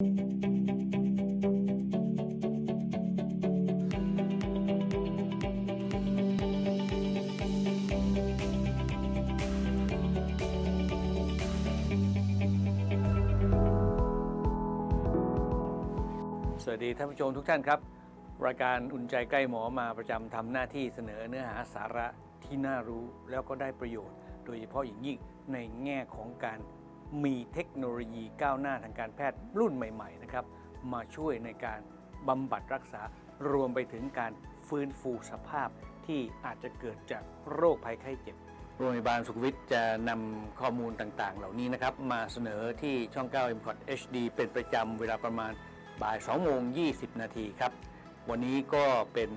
สวัสดีท่านผู้ชมทุกท่านครับ รายการอุ่นใจใกล้หมอมาประจำทำหน้าที่เสนอเนื้อหาสาระที่น่ารู้แล้วก็ได้ประโยชน์ โดยเฉพาะอย่างยิ่งในแง่ของการ มีเทคโนโลยีก้าวหน้าทางการแพทย์รุ่นใหม่ๆนะครับมาช่วยในการบำบัดรักษารวมไปถึงการฟื้นฟูสภาพที่อาจจะเกิดจากโรคภัยไข้เจ็บ โรงพยาบาลสุขวิทจะนำข้อมูลต่างๆ เหล่านี้นะครับ มาเสนอที่ช่อง 9 m c o t HD เป็นประจำเวลาประมาณบ่าย 2 โมง 20 นาทีครับ วันนี้ก็เป็น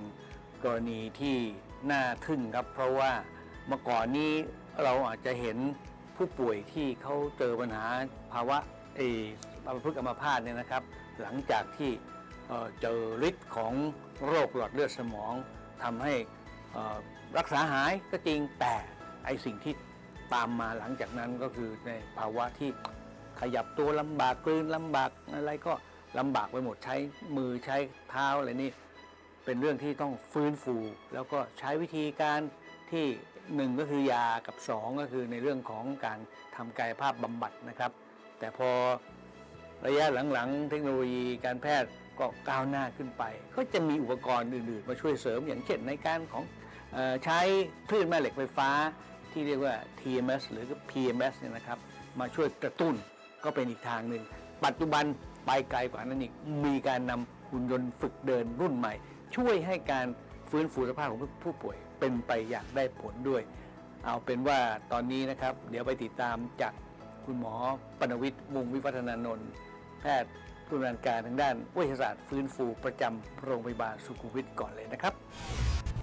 กรณีที่น่าทึ่งครับ เพราะว่าเมื่อก่อนนี้เราอาจจะเห็น ผู้ป่วยที่เขาเจอปัญหาภาวะเออัมพฤกษ์อัมพาตเนี่ยนะครับ หลังจากที่เจอฤทธิ์ของโรคหลอดเลือดสมองทำให้รักษาหายก็จริงแต่ไอสิ่งที่ตามมาหลังจากนั้นก็คือในภาวะที่ขยับตัวลำบากกลืนลำบากอะไรก็ลำบากไปหมดใช้มือใช้เท้าอะไรนี่เป็นเรื่องที่ต้องฟื้นฟู แล้วก็ใช้วิธีการที่ หนึ่งก็คือยากับสองก็คือในเรื่องของการทำกายภาพบำบัดนะครับ แต่พอระยะหลังๆ เทคโนโลยีการแพทย์ก็ก้าวหน้าขึ้นไป ก็จะมีอุปกรณ์อื่นๆ มาช่วยเสริมอย่างเช่นในการของออใช้คลื่นแม่เหล็กไฟฟ้าที่เรียกว่า TMS หรือ PMS เนี่ยนะครับ มาช่วยกระตุ้นก็เป็นอีกทางหนึ่ง ปัจจุบันไปไกลกว่านั้นอีก มีการนำหุ่นยนต์ฝึกเดินรุ่นใหม่ ช่วยให้การฟื้นฟูสภาพของผู้ป่วย เป็นไปอย่างได้ผลด้วย เอาเป็นว่าตอนนี้นะครับ เดี๋ยวไปติดตามจากคุณหมอปนวิทย์วงวิวัฒนานนท์แพทย์ผู้ดำเนินการทางด้านเวชศาสตร์ฟื้นฟูประจำโรงพยาบาลสุขุมวิทก่อนเลยนะครับ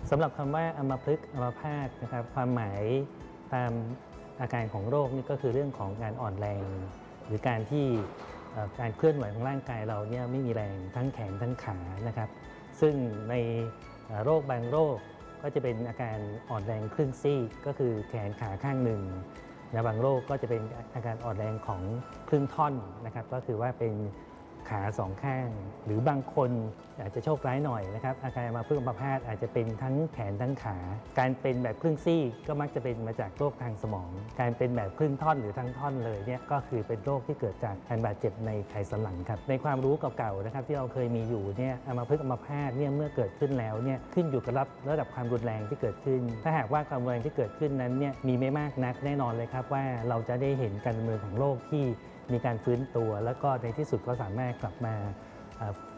สำหรับคำว่าอัมพฤกษ์อัมพาตนะครับความหมายตามอาการของโรคนี่ก็คือเรื่องของการอ่อนแรง หรือการที่การเคลื่อนไหวของร่างกายเราเนี่ยไม่มีแรงทั้งแขนทั้งขานะครับ ซึ่งในโรคบางโรค ก็จะเป็นอาการอ่อนแรงครึ่งซีกก็คือแขนขาข้างหนึ่งนะบางโรคก็จะเป็นอาการอ่อนแรงของครึ่งท่อนนะครับ ก็คือว่าเป็น ขาสองข้าง หรือบางคนอาจจะโชคร้ายหน่อยนะครับอาการมาพึ่งอัมพาตอาจจะเป็นทั้งแขนทั้งขา การเป็นแบบครึ่งซี่ก็มักจะเป็นมาจากโรคทางสมอง การเป็นแบบครึ่งท่อนหรือทั้งท่อนเลยเนี่ยก็คือเป็นโรคที่เกิดจากการบาดเจ็บในไขสันหลังครับในความรู้เก่าๆนะครับที่เราเคยมีอยู่เนี่ยอัมพฤกษ์อัมพาตเนี่ยเมื่อเกิดขึ้นแล้วเนี่ยขึ้นอยู่กับระดับความรุนแรงที่เกิดขึ้น ถ้าหากว่าความรุนแรงที่เกิดขึ้นนั้นเนี่ยมีไม่มากนักแน่นอนเลยครับว่าเราจะได้เห็นการดำเนินของโรคที่ มีการฟื้นตัว แล้วก็ในที่สุดก็สามารถกลับมา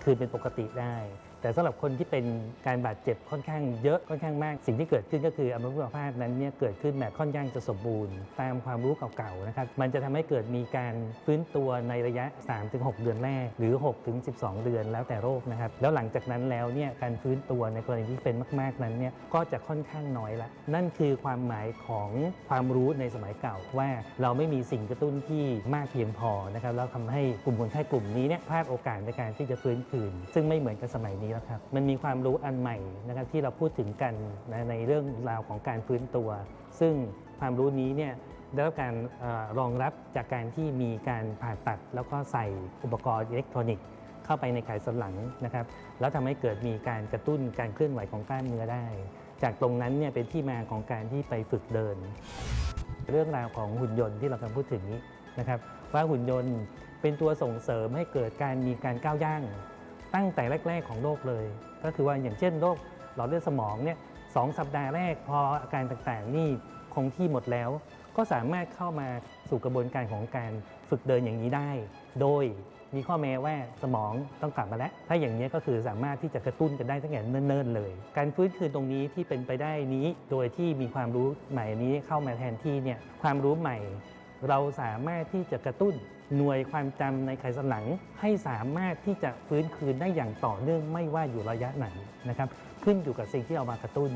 คืนเป็นปกติได้ แต่สำหรับคนที่เป็นการบาดเจ็บค่อนข้างเยอะค่อนข้างมาก สิ่งที่เกิดขึ้นก็คืออัมพฤกษ์อัมพนั้นเนี่ยเกิดขึ้นแบบค่อนข้างจะสมบูรณ์ ตามความรู้เก่าๆนะครับมันจะทำให้เกิดมีการฟื้นตัวในระยะ 3-6 เดือนแรก หรือ 6-12 เดือนแล้วแต่โรคนะครับแล้วหลังจากนั้นแล้วเนี่ยการฟื้นตัวในกรณีที่เป็นมากๆนั้นเนี่ยก็จะค่อนข้างน้อยละนั่นคือความหมายของความรู้ในสมัยเก่าว่าเราไม่มีสิ่งกระตุ้นที่มากเพียงพอนะครับแล้วทำให้กลุ่มคนไข้กลุ่มนี้เนี่ยพลาดโอกาสในการที่จะฟื้นคืน ซึ่งไม่เหมือนกับสมัยนี้แล้วครับ มันมีความรู้อันใหม่นะครับที่เราพูดถึงกันนะในเรื่องราวของการฟื้นตัว ซึ่งความรู้นี้เนี่ยได้รับการอรองรับจากการที่มีการผ่าตัด แล้วก็ใส่อุปกรณ์อิเล็กทรอนิกส์เข้าไปในไขสันหลังนะครับ แล้วทำให้เกิดมีการกระตุ้นการเคลื่อนไหวของกล้ามเนื้อได้ จากตรงนั้นเนี่ยเป็นที่มาของการที่ไปฝึกเดิน เรื่องราวของหุ่นยนต์ที่เรากำลังพูดถึงนี้นะครับ ว่าหุ่นยนต์เป็นตัวส่งเสริมให้เกิดการมีการก้าวย่าง ตั้งแต่แรก ๆ ของโรคเลย ก็คือว่าอย่างเช่นโรคหลอดเลือดสมองเนี่ยสองสัปดาห์แรกพออาการต่างๆ นี่คงที่หมดแล้ว ก็สามารถเข้ามาสู่กระบวนการของการฝึกเดินอย่างนี้ได้ โดยมีข้อแม้ว่าสมองต้องกลับมาแล้ว ถ้าอย่างนี้ก็คือสามารถที่จะกระตุ้นกันได้ตั้งแต่เนิ่นๆเลย การฟื้นคืนตรงนี้ที่เป็นไปได้นี้ โดยที่มีความรู้ใหม่นี้เข้ามาแทนที่เนี่ยความรู้ใหม่ เราสามารถที่จะกระตุ้นหน่วยความจำในไขสันหลัง ให้สามารถที่จะฟื้นคืนได้อย่างต่อเนื่องไม่ว่าอยู่ระยะไหนนะครับขึ้นอยู่กับสิ่งที่เอามากระตุ้น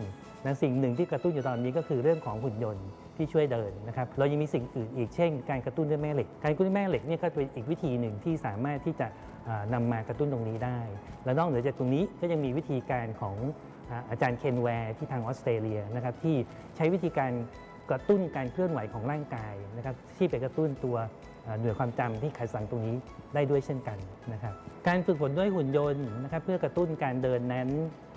นะสิ่งหนึ่งที่กระตุ้นอยู่ตอนนี้ก็คือเรื่องของหุ่นยนต์ที่ช่วยเดินนะครับเรายังมีสิ่งอื่นอีกเช่น การกระตุ้นด้วยแม่เหล็ก การกระตุ้นแม่เหล็กเนี่ยก็เป็นอีกวิธีหนึ่งที่สามารถที่จะอ่านำมากระตุ้นตรงนี้ได้ และนอกเหนือจากตรงนี้ก็ยังมีวิธีการของอาจารย์เคนแวร์ที่ทางออสเตรเลียนะครับที่ใช้วิธีการ กระตุ้นการเคลื่อนไหวของร่างกายนะครับที่ไปกระตุ้นตัวหน่วยความจำที่ขัดสังตรงนี้ได้ด้วยเช่นกันนะครับ การฝึกฝนด้วยหุ่นยนต์นะครับเพื่อกระตุ้นการเดินนั้น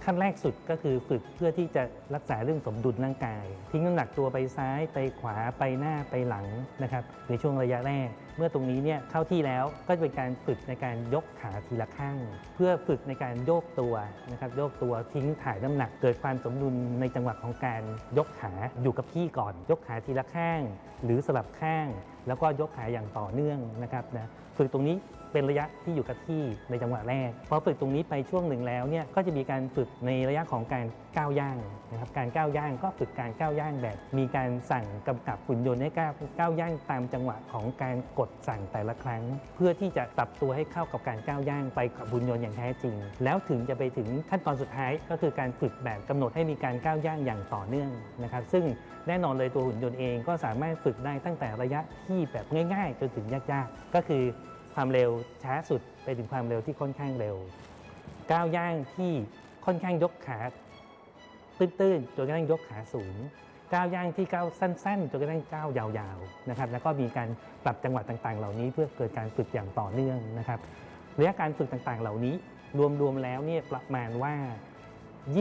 ขั้นแรกสุดก็คือฝึกเพื่อที่จะรักษาเรื่องสมดุลร่างกาย ทิ้งน้ำหนักตัวไปซ้ายไปขวาไปหน้าไปหลังนะครับในช่วงระยะแรก เมื่อตรงนี้เนี่ยเข้าที่แล้วก็จะเป็นการฝึกในการยกขาทีละข้าง เพื่อฝึกในการโยกตัวนะครับโยกตัวทิ้งถ่ายน้ำหนัก เกิดความสมดุลในจังหวะของการยกขาอยู่กับที่ก่อน ยกขาทีละข้าง หรือสลับข้าง แล้วก็ยกขาอย่างต่อเนื่องนะครับนะฝึกตรงนี้ เป็นระยะที่อยู่กับที่ในจังหวะแรกพอฝึกตรงนี้ไปช่วงหนึ่งแล้วเนี่ยก็จะมีการฝึกในระยะของการก้าวย่างนะครับการก้าวย่างก็ฝึกการก้าวย่างแบบ มีการสั่งกำกับหุ่นยนต์ให้ก้าวก้าวย่างตามจังหวะของการกดสั่งแต่ละครั้ง เพื่อที่จะปรับตัวให้เข้ากับการก้าวย่างไปกับหุ่นยนต์อย่างแท้จริง แล้วถึงจะไปถึงขั้นตอนสุดท้ายก็คือการฝึกแบบกำหนดให้มีการก้าวย่างอย่างต่อเนื่องนะครับซึ่งแน่นอนเลยตัวหุ่นยนต์เองก็สามารถฝึกได้ตั้งแต่ระยะที่แบบง่าย ๆ จนถึงยากๆ ก็คือ ความเร็วช้าสุดไปถึงความเร็วที่ค่อนข้างเร็ว ก้าวย่างที่ค่อนข้างยกขาตื้นๆจนกระทั่งยกขาสูงก้าวย่างที่ก้าวสั้น ๆจนกระทั่งก้าวยาวๆนะครับแล้วก็มีการปรับจังหวะต่างๆ เหล่านี้เพื่อเกิดการฝึกอย่างต่อเนื่องนะครับระยะการฝึกต่างๆ เหล่านี้รวมๆแล้วเนี่ยประมาณว่า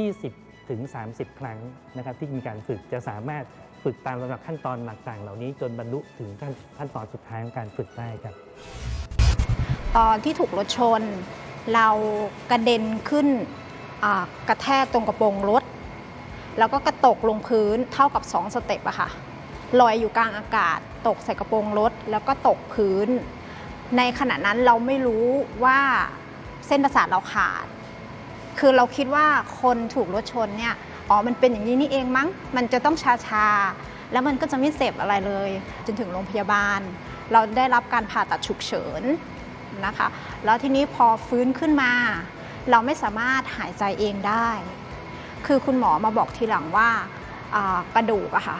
20 ถึง 30 ครั้งนะครับที่มีการฝึกจะสามารถฝึกตามลำดับขั้นตอนต่างๆ เหล่านี้จนบรรลุถึงขั้นขั้นตอนสุดท้ายของการฝึกได้ครับ ตอนที่ถูกรถชน เรากระเด็นขึ้นกระแทกตรงกระโปรงรถ แล้วก็กระตกลงพื้นเท่ากับ 2 สเต็ปอะค่ะลอยอยู่กลางอากาศ ตกใส่กระโปรงรถ แล้วก็ตกพื้น ในขณะนั้นเราไม่รู้ว่าเส้นประสาทเราขาด คือเราคิดว่าคนถูกรถชนเนี่ยอ๋อมันเป็นอย่างนี้นี่เองมั้ง มันจะต้องชาชาๆแล้วมันก็จะไม่เจ็บอะไรเลย จนถึงโรงพยาบาล เราได้รับการผ่าตัดฉุกเฉิน นะคะ แล้วทีนี้พอฟื้นขึ้นมา เราไม่สามารถหายใจเองได้ คือคุณหมอมาบอกทีหลังว่ากระดูกอะค่ะ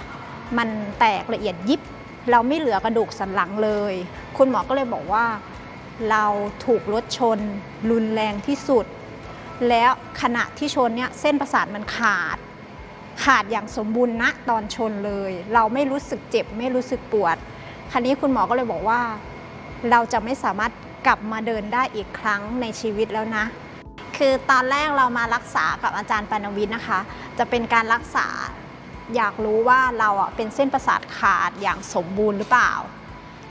มันแตกละเอียดยิบ เราไม่เหลือกระดูกสันหลังเลย คุณหมอก็เลยบอกว่าเราถูกรถชน รุนแรงที่สุด แล้วขณะที่ชนเนี่ยเส้นประสาทมันขาด ขาดอย่างสมบูรณ์ณตอนชนเลย เราไม่รู้สึกเจ็บไม่รู้สึกปวด คราวนี้คุณหมอก็เลยบอกว่า เราจะไม่สามารถ กลับมาเดินได้อีกครั้งในชีวิตแล้วนะ คือตอนแรกเรามารักษากับอาจารย์ปานวิทย์นะคะ จะเป็นการรักษาอยากรู้ว่าเราอะเป็นเส้นประสาทขาดอย่างสมบูรณ์หรือเปล่า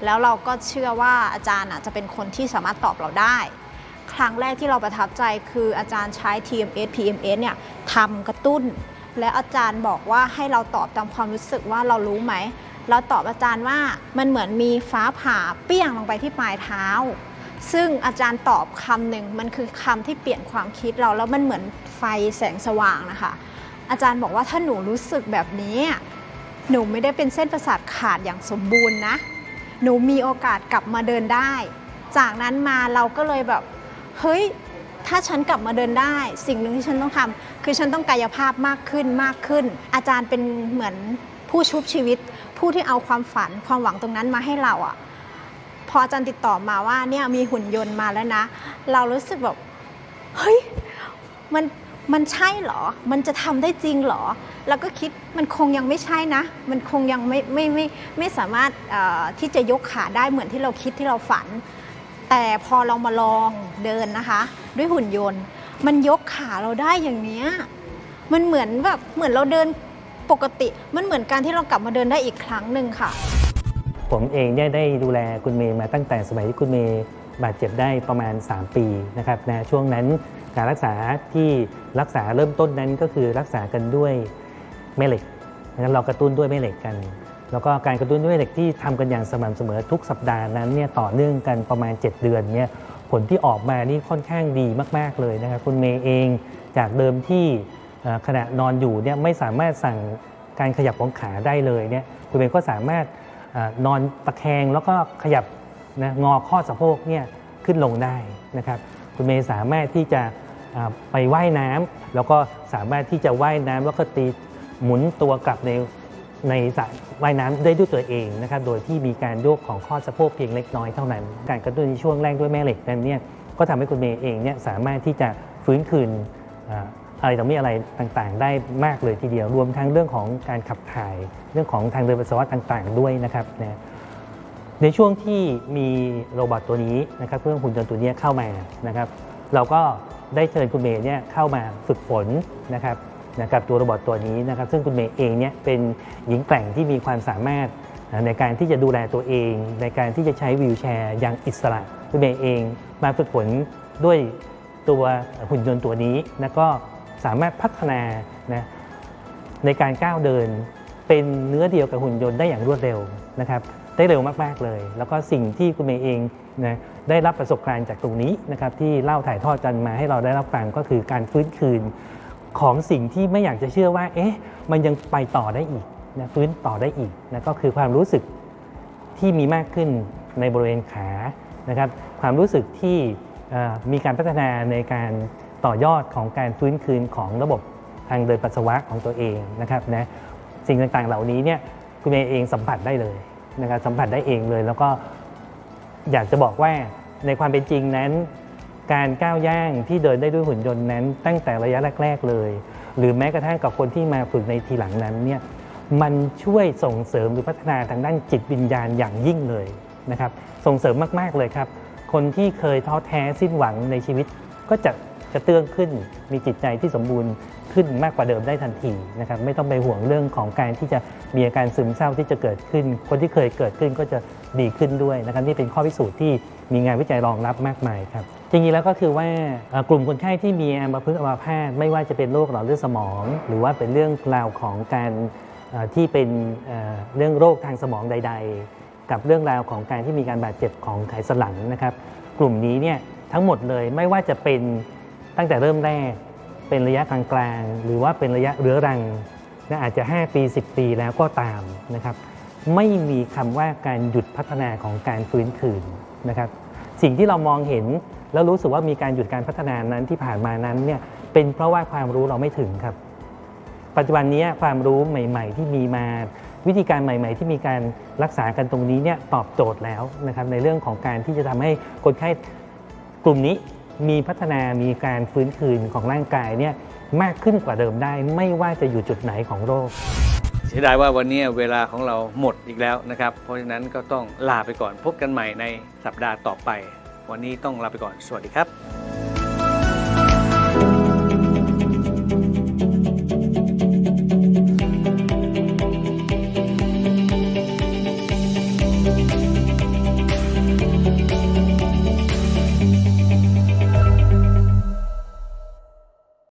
แล้วเราก็เชื่อว่าอาจารย์อะจะเป็นคนที่สามารถตอบเราได้ ครั้งแรกที่เราประทับใจคืออาจารย์ใช้ TMS PMS เนี่ยทำกระตุ้น และอาจารย์บอกว่าให้เราตอบตามความรู้สึกว่าเรารู้ไหมเราตอบอาจารย์ว่ามันเหมือนมีฟ้าผ่าเปี้ยงลงไปที่ปลายเท้า ซึ่งอาจารย์ตอบคำหนึ่งมันคือคำที่เปลี่ยนความคิดเราแล้วมันเหมือนไฟแสงสว่างนะคะ อาจารย์บอกว่าถ้าหนูรู้สึกแบบนี้หนูไม่ได้เป็นเส้นประสาทขาดอย่างสมบูรณ์นะ หนูมีโอกาสกลับมาเดินได้ จากนั้นมาเราก็เลยแบบ เฮ้ย ถ้าฉันกลับมาเดินได้ สิ่งหนึ่งที่ฉันต้องทำคือฉันต้องกายภาพมากขึ้นมากขึ้น อาจารย์เป็นเหมือนผู้ชุบชีวิต ผู้ที่เอาความฝันความหวังตรงนั้นมาให้เราอะ พออาจารย์ติดต่อมาว่าเนี่ยมีหุ่นยนต์มาแล้วนะ เรารู้สึกแบบเฮ้ยมันมันใช่เหรอ มันจะทำได้จริงเหรอ แล้วก็คิดมันคงยังไม่ใช่นะ มันคงยังไม่ไม่ไม่ไม่สามารถที่จะยกขาได้เหมือนที่เราคิดที่เราฝัน แต่พอเรามาลองเดินนะคะ ด้วยหุ่นยนต์ มันยกขาเราได้อย่างเนี้ยมันเหมือนแบบเหมือนเราเดินปกติ มันเหมือนการที่เรากลับมาเดินได้อีกครั้งหนึ่งค่ะ ผมเองเนี่ยได้ดูแลคุณเมย์มาตั้งแต่สมัยที่คุณเมย์บาดเจ็บได้ประมาณ 3 ปีนะครับนะช่วงนั้นการรักษาที่รักษาเริ่มต้นนั้นก็คือรักษากันด้วยแม่เหล็กนะครับเรากระตุ้นด้วยแม่เหล็กกัน แล้วก็การกระตุ้นด้วยแม่เหล็กที่ทำกันอย่างสม่ำเสมอทุกสัปดาห์นั้นเนี่ยต่อเนื่องกันประมาณ 7 เดือนเนี่ยผลที่ออกมานี่ค่อนข้างดีมาก ๆเลยนะครับคุณเมย์เองจากเดิมที่ขณะนอนอยู่เนี่ยไม่สามารถสั่งการขยับของขาได้เลยเนี่ยคุณเมย์ก็สามารถ นอนตะแคงแล้วก็ขยับนะงอข้อสะโพกเนี่ยขึ้นลงได้นะครับ คุณเมย์สามารถที่จะอ่าไปว่ายน้ำแล้วก็สามารถที่จะว่ายน้ำแล้วก็ตีหมุนตัวกลับในในสระว่ายน้ำได้ด้วยตัวเองนะครับ โดยที่มีการโยกของข้อสะโพกเพียงเล็กน้อยเท่านั้น การกระตุ้นในช่วงแรกด้วยแม่เหล็กนั้นเนี่ยก็ทำให้คุณเมย์เองเนี่ยสามารถที่จะฟื้นคืนอะไรต่อมีอะไรต่างๆ ได้มากเลยทีเดียว รวมทั้งเรื่องของการขับถ่าย รื่องของทางเดินปัสสาวะต่างๆ ด้วยนะครับนะในช่วงที่มีโรบอทตัวนี้นะครับเครื่องหุ่นยนต์ตัวนี้เข้ามานะครับ เราก็ได้เชิญคุณเมย์เนี่ยเข้ามาฝึกฝนนะครับนะครับตัวโรบอทตัวนี้นะครับ ซึ่งคุณเมย์เองเนี่ยเป็นหญิงแกร่งที่มีความสามารถในการที่จะดูแลตัวเอง ในการที่จะใช้วีลแชร์อย่างอิสระ คุณเมย์เองมาฝึกฝนด้วยตัวหุ่นยนต์ตัวนี้แล้วก็สามารถพัฒนานะในการก้าวเดิน เป็นเนื้อเดียวกับหุ่นยนต์ได้อย่างรวดเร็วนะครับได้เร็วมาก ๆ เลย แล้วก็สิ่งที่คุณเมย์เองนะได้รับประสบการณ์จากตรงนี้นะครับที่เล่าถ่ายทอดกันมาให้เราได้รับฟังก็คือการฟื้นคืนของสิ่งที่ไม่อยากจะเชื่อว่า เอ๊ะ มันยังไปต่อได้อีกนะฟื้นต่อได้อีกนะก็คือความรู้สึกที่มีมากขึ้นในบริเวณขานะครับ ความรู้สึกที่มีการพัฒนาในการต่อยอดของการฟื้นคืนของระบบทางเดินปัสสาวะของตัวเองนะครับนะ สิ่งต่างๆ เหล่านี้เนี่ยคุณเมย์เองสัมผัสได้เลยนะครับสัมผัสได้เองเลย แล้วก็อยากจะบอกว่าในความเป็นจริงนั้น การก้าวย่างที่เดินได้ด้วยหุ่นยนต์นั้น ตั้งแต่ระยะแรก ๆ เลย หรือแม้กระทั่งกับคนที่มาฝึกในทีหลังนั้นเนี่ยมันช่วยส่งเสริมหรือพัฒนาทางด้านจิตวิญญาณอย่างยิ่งเลยนะครับส่งเสริมมากๆเลยครับคนที่เคยท้อแท้สิ้นหวังในชีวิตก็จะกระเตื้องขึ้นมีจิตใจที่สมบูรณ์ ขึ้นมากกว่าเดิมได้ทันทีนะครับไม่ต้องไปห่วงเรื่องของการที่จะมีอาการซึมเศร้าที่จะเกิดขึ้น คนที่เคยเกิดขึ้นก็จะดีขึ้นด้วยนะครับนี่เป็นข้อพิสูจน์ที่มีงานวิจัยรองรับมากมายครับจริงๆแล้วก็คือว่ากลุ่มคนไข้ที่มีอัมพฤกษ์อัมพาตไม่ว่าจะเป็นโรคหลอดเลือดสมอง หรือว่าเป็นเรื่องราวของการที่เป็นเรื่องโรคทางสมองใด ๆ กับเรื่องราวของการที่มีการบาดเจ็บของไขสันหลังนะครับ กลุ่มนี้เนี่ยทั้งหมดเลยไม่ว่าจะเป็นตั้งแต่เริ่มแรก เป็นระยะกลางๆหรือว่าเป็นระยะเรื้อรังและอาจจะ 5 ปี 10 ปีแล้วก็ตามนะครับไม่มีคำว่าการหยุดพัฒนาของการฟื้นคืนนะครับสิ่งที่เรามองเห็นแล้วรู้สึกว่ามีการหยุดการพัฒนานั้นที่ผ่านมานั้นเนี่ยเป็นเพราะว่าความรู้เราไม่ถึงครับ ปัจจุบันนี้ความรู้ใหม่ ๆ ที่มีมา วิธีการใหม่ ๆ ที่มีการรักษากันตรงนี้เนี่ยตอบโจทย์แล้วนะครับในเรื่องของการที่จะทำให้คนไข้กลุ่มนี้ มีพัฒนามีการฟื้นคืนของร่างกายเนี่ยมากขึ้นกว่าเดิมได้ ไม่ว่าจะอยู่จุดไหนของโรค เสียดายว่าวันนี้เวลาของเราหมดอีกแล้วนะครับ เพราะฉะนั้นก็ต้องลาไปก่อนพบกันใหม่ในสัปดาห์ต่อไป วันนี้ต้องลาไปก่อนสวัสดีครับ